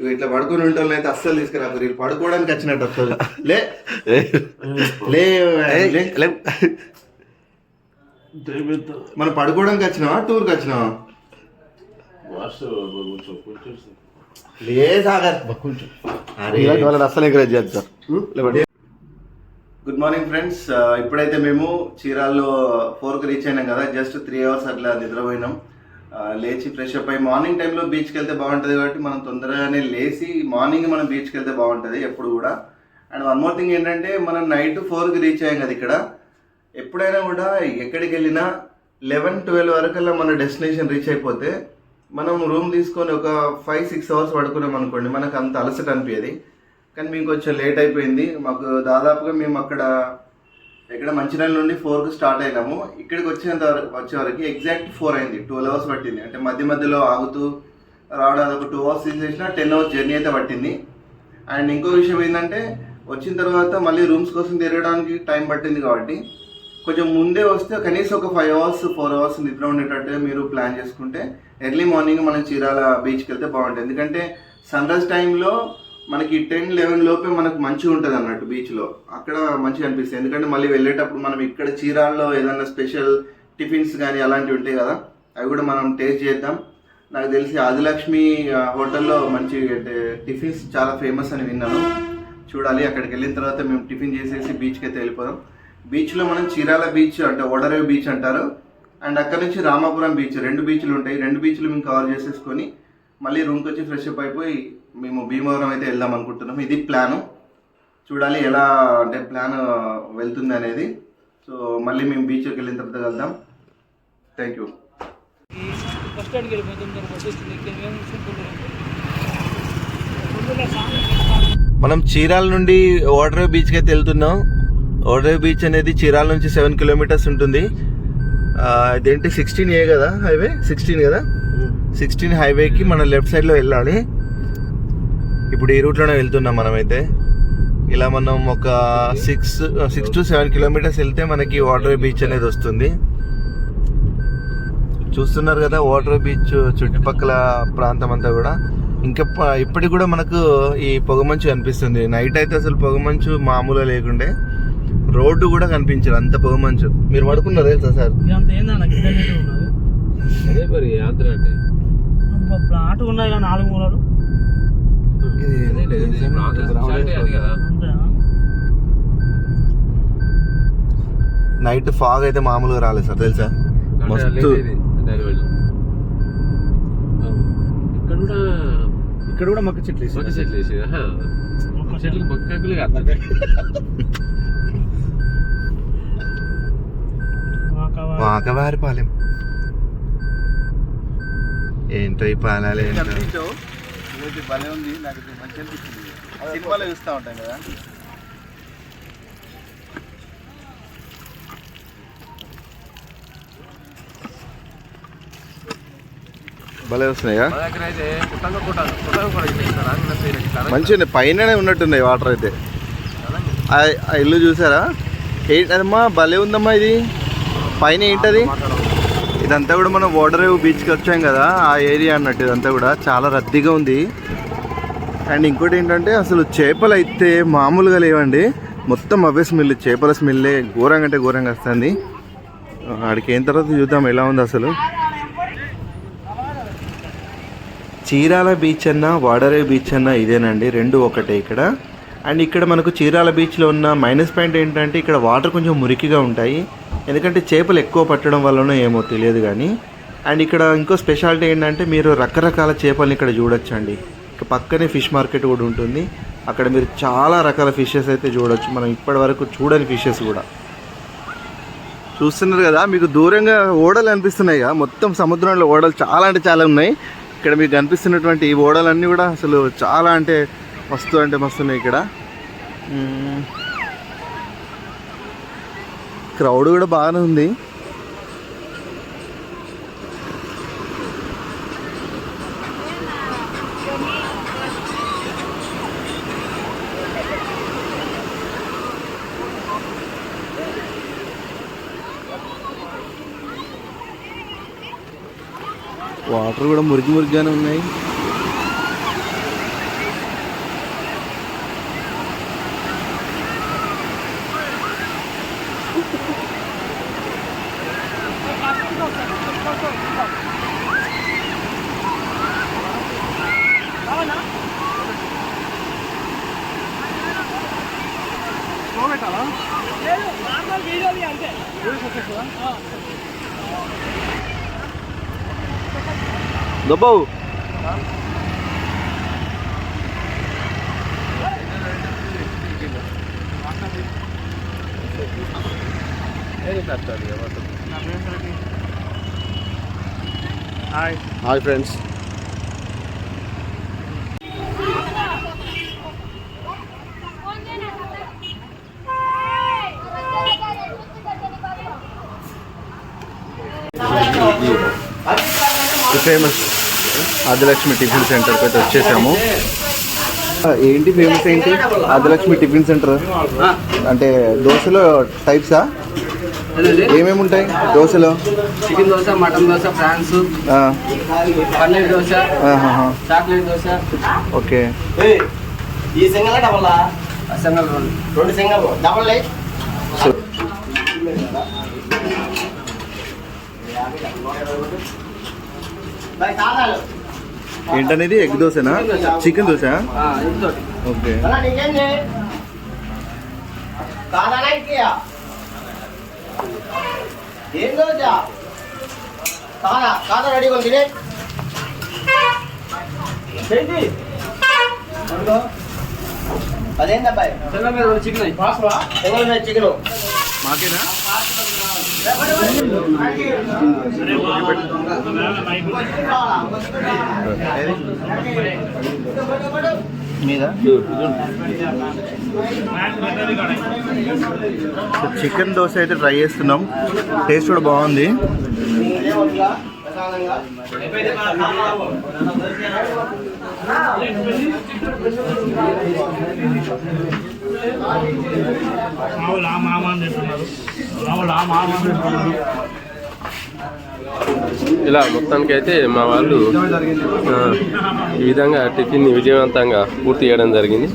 ఇవి ఇట్లా పడుకొని ఉంటే అయితే అస్సలు తీసుకురాకు. వీళ్ళు పడుకోవడానికి వచ్చినట్టు వస్తుంది. లే. లే. లే. మనం పడుకోవడానికి వచ్చినావా? టూర్కి వచ్చినావా? లే సాగర్. కొంచెం అరే. ఇలాంటి వాళ్ళని అస్సలు ఎంకరేజ్ చేయదు సార్. గుడ్ మార్నింగ్ ఫ్రెండ్స్ ఇప్పుడైతే మేము చీరాల్లో ఫోర్కి రీచ్ అయినాం కదా. జస్ట్ త్రీ అవర్స్ అట్లా నిద్రపోయినాం. లేచి ఫ్రెష్ అప్ అయ్యి మార్నింగ్ టైంలో బీచ్కి వెళ్తే బాగుంటుంది కాబట్టి మనం తొందరగానే లేచి మార్నింగ్ మనం బీచ్కి వెళ్తే బాగుంటుంది ఎప్పుడు కూడా. అండ్ వన్ మోర్ థింగ్ ఏంటంటే మనం నైట్ ఫోర్కి రీచ్ అయ్యాం కదా ఇక్కడ. ఎప్పుడైనా కూడా ఎక్కడికి వెళ్ళినా లెవెన్ ట్వెల్వ్ వరకల్లా మన డెస్టినేషన్ రీచ్ అయిపోతే మనం రూమ్ తీసుకొని ఒక ఫైవ్ సిక్స్ అవర్స్ పడుకున్నాం అనుకోండి మనకు అంత అలసట అనిపించేది కానీ మీకు కొంచెం లేట్ అయిపోయింది. మాకు దాదాపుగా మేము అక్కడ ఇక్కడ మంచిర్యాల నుండి ఫోర్కి స్టార్ట్ అయినాము. ఇక్కడికి వచ్చేంత వచ్చే వరకు ఎగ్జాక్ట్ ఫోర్ అయింది. ట్వెల్వ్ అవర్స్ పట్టింది. అంటే మధ్య మధ్యలో ఆగుతూ రావడం అదొక టూ అవర్స్ తీసేసిన టెన్ అవర్స్ జర్నీ అయితే పట్టింది. అండ్ ఇంకో విషయం ఏంటంటే వచ్చిన తర్వాత మళ్ళీ రూమ్స్ కోసం తిరగడానికి టైం పట్టింది కాబట్టి కొంచెం ముందే వస్తే కనీసం ఒక ఫైవ్ అవర్స్ ఫోర్ అవర్స్ నిద్ర ఉండేటట్టు మీరు ప్లాన్ చేసుకుంటే ఎర్లీ మార్నింగ్ మనం చీరాల బీచ్కి వెళ్తే బాగుంటుంది. ఎందుకంటే సన్ రైజ్ టైంలో మనకి టెన్ లెవెన్ లోపే మనకు మంచిగా ఉంటుంది అన్నట్టు బీచ్లో అక్కడ మంచిగా అనిపిస్తుంది. ఎందుకంటే మళ్ళీ వెళ్ళేటప్పుడు మనం ఇక్కడ చీరాల్లో ఏదైనా స్పెషల్ టిఫిన్స్ కానీ అలాంటివి ఉంటాయి కదా అవి కూడా మనం టేస్ట్ చేద్దాం. నాకు తెలిసి ఆదిలక్ష్మి హోటల్లో మంచి టిఫిన్స్ చాలా ఫేమస్ అని విన్నాను. చూడాలి అక్కడికి వెళ్ళిన తర్వాత మేము టిఫిన్ చేసేసి బీచ్కి అయితే వెళ్ళిపోదాం. బీచ్లో మనం చీరాల బీచ్ అంటే ఓడరేవు బీచ్ అంటారు. అండ్ అక్కడ నుంచి రామాపురం బీచ్ రెండు బీచ్లు ఉంటాయి. రెండు బీచ్లు మేము కవర్ చేసేసుకొని మళ్ళీ రూమ్కి వచ్చి ఫ్రెష్ అప్ అయిపోయి మేము భీమవరం అయితే వెళ్దాం అనుకుంటున్నాం. ఇది ప్లాను చూడాలి ఎలా అంటే ప్లాన్ వెళ్తుంది అనేది. సో మళ్ళీ మేము బీచ్కి వెళ్ళిన తర్వాత కలుద్దాం. థ్యాంక్ యూ బస్ స్టాండ్కి మనం చీరాల నుండి ఓడరేవ్ బీచ్కి అయితే వెళ్తున్నాం. ఓడరేవ్ బీచ్ అనేది చీరాల నుంచి సెవెన్ కిలోమీటర్స్ ఉంటుంది. ఆ, ఇదేంటి సిక్స్టీన్ ఏ కదా హైవే సిక్స్టీన్ కదా? సిక్స్టీన్ హైవేకి మనం లెఫ్ట్ సైడ్లో వెళ్ళాలి. ఇప్పుడు ఈ రూట్లోనే వెళ్తున్నాం మనమైతే. ఇలా మనం ఒక six six to seven kilometres వెళ్తే మనకి వాటర్ బీచ్ అనేది వస్తుంది. చూస్తున్నారు కదా వాటర్ బీచ్ చుట్టుపక్కల ప్రాంతం అంతా కూడా. ఇంకా ఇప్పటికి కూడా మనకు ఈ పొగమంచు కనిపిస్తుంది. నైట్ అయితే అసలు పొగమంచు మామూలుగా లేకుండే. రోడ్డు కూడా కనిపించదు అంత పొగమంచు. మీరు పడుకున్నారు తెలుసా సార్? అదే మరి ఆంధ్ర అంటే. ప్లాట్ ఉన్నాయి నాలుగు మూలలు. నైట్ ఫాగ్ అయితే మామూలుగా రాలేదు సార్ తెలుసా? మస్తు. ఇక్కడ కూడా ఇక్కడ కూడా మొక్క చెట్లు మొక్క చెట్లు వేసి. ఒక్క చెట్లు. మొక్కలు కాదు. వాకవా- వాకవారిపాలెం ఏంటో ఈ పాలాలు ఏంటో. భలే ఉంది. నాకు మంచి అనిపించింది సినిమాలో చూస్తూ ఉంటాం కదా. భలే వస్తున్నాయా? మా దగ్గర అయితే పుట్టంగా పుట్ట పుట్టంగా కూడా ఇట్లా రాకుండా సైడ్ ఇట్లా అనంగా. మంచిగా పైననే ఉన్నట్టున్నాయి వాటర్ అయితే. ఆ ఆ ఇల్లు చూసారా? ఏంటమ్మా భలే ఉందమ్మా ఇది. పైన ఏంటది? ఇదంతా కూడా మనం ఓడరేవు బీచ్కి వచ్చాం కదా ఆ ఏరియా అన్నట్టు ఇదంతా కూడా. చాలా రద్దీగా ఉంది. అండ్ ఇంకోటి ఏంటంటే అసలు చేపలు అయితే మామూలుగా లేవండి. మొత్తం అవే స్మెల్ చేపల స్మెల్లే ఘోరంగా అంటే ఘోరంగా వస్తుంది. ఆడికి అయిన తర్వాత చూద్దాం ఎలా ఉంది అసలు. చీరాల బీచ్ అన్న వాడరే బీచ్ అన్న ఇదేనండి రెండు ఒకటే ఇక్కడ. అండ్ ఇక్కడ మనకు చీరాల బీచ్లో ఉన్న మైనస్ పాయింట్ ఏంటంటే ఇక్కడ వాటర్ కొంచెం మురికిగా ఉంటాయి. ఎందుకంటే చేపలు ఎక్కువ పట్టడం వల్లనో ఏమో తెలియదు కానీ అండ్ ఇక్కడ ఇంకో స్పెషాలిటీ ఏంటంటే మీరు రకరకాల చేపల్ని ఇక్కడ చూడొచ్చండి. ఇక పక్కనే ఫిష్ మార్కెట్ కూడా ఉంటుంది. అక్కడ మీరు చాలా రకాల ఫిషెస్ అయితే చూడొచ్చు. మనం ఇప్పటి వరకు చూడని ఫిషెస్ కూడా. చూస్తున్నారు కదా మీకు దూరంగా ఓడలు అనిపిస్తున్నాయి కదా. మొత్తం సముద్రంలో ఓడలు చాలా అంటే చాలా ఉన్నాయి. ఇక్కడ మీకు కనిపిస్తున్నటువంటి ఈ ఓడలన్నీ కూడా అసలు చాలా అంటే మస్తు అంటే మస్తు ఉన్నాయి ఇక్కడ క్రౌడ్ కూడా బాగానే ఉంది. వాటర్ కూడా మురికి మురికిగానే ఉన్నాయి. దొబ్బవు. Hi hi friends famous Adilakshmi tiffin సెంటర్కి అయితే వచ్చేసాము. ఏంటి ఫేమస్ ఏంటి? Adilakshmi tiffin centre? అంటే దోశలో టైప్సా? ఏమేమి ఉంటాయి దోశలో? Chicken dosa mutton dosa prawns ఆ, పన్నీర్ దోశ. చాక్లెట్ దోశ. ఓకే. ఈ సింగల్ డబల్ అసంగల్ రోల్. రెండు సింగల్ డబల్ లైట్ ఏంటనేది? ఎగ్ దోశనా? చికెన్ దోశ. ఓకే. రెండు చికెన్ చికెన్ మాకేనా మీద? చికెన్ దోశ అయితే ట్రై చేస్తున్నాం. టేస్ట్ కూడా బాగుంది. మామూలు ఆ మామ అని చెప్తున్నారు మామూలు ఆ మామ అని చెప్తున్నారు ఇలా మొత్తానికి అయితే మా వాళ్ళు ఈ విధంగా టిఫిన్ విజయవంతంగా పూర్తి చేయడం జరిగింది.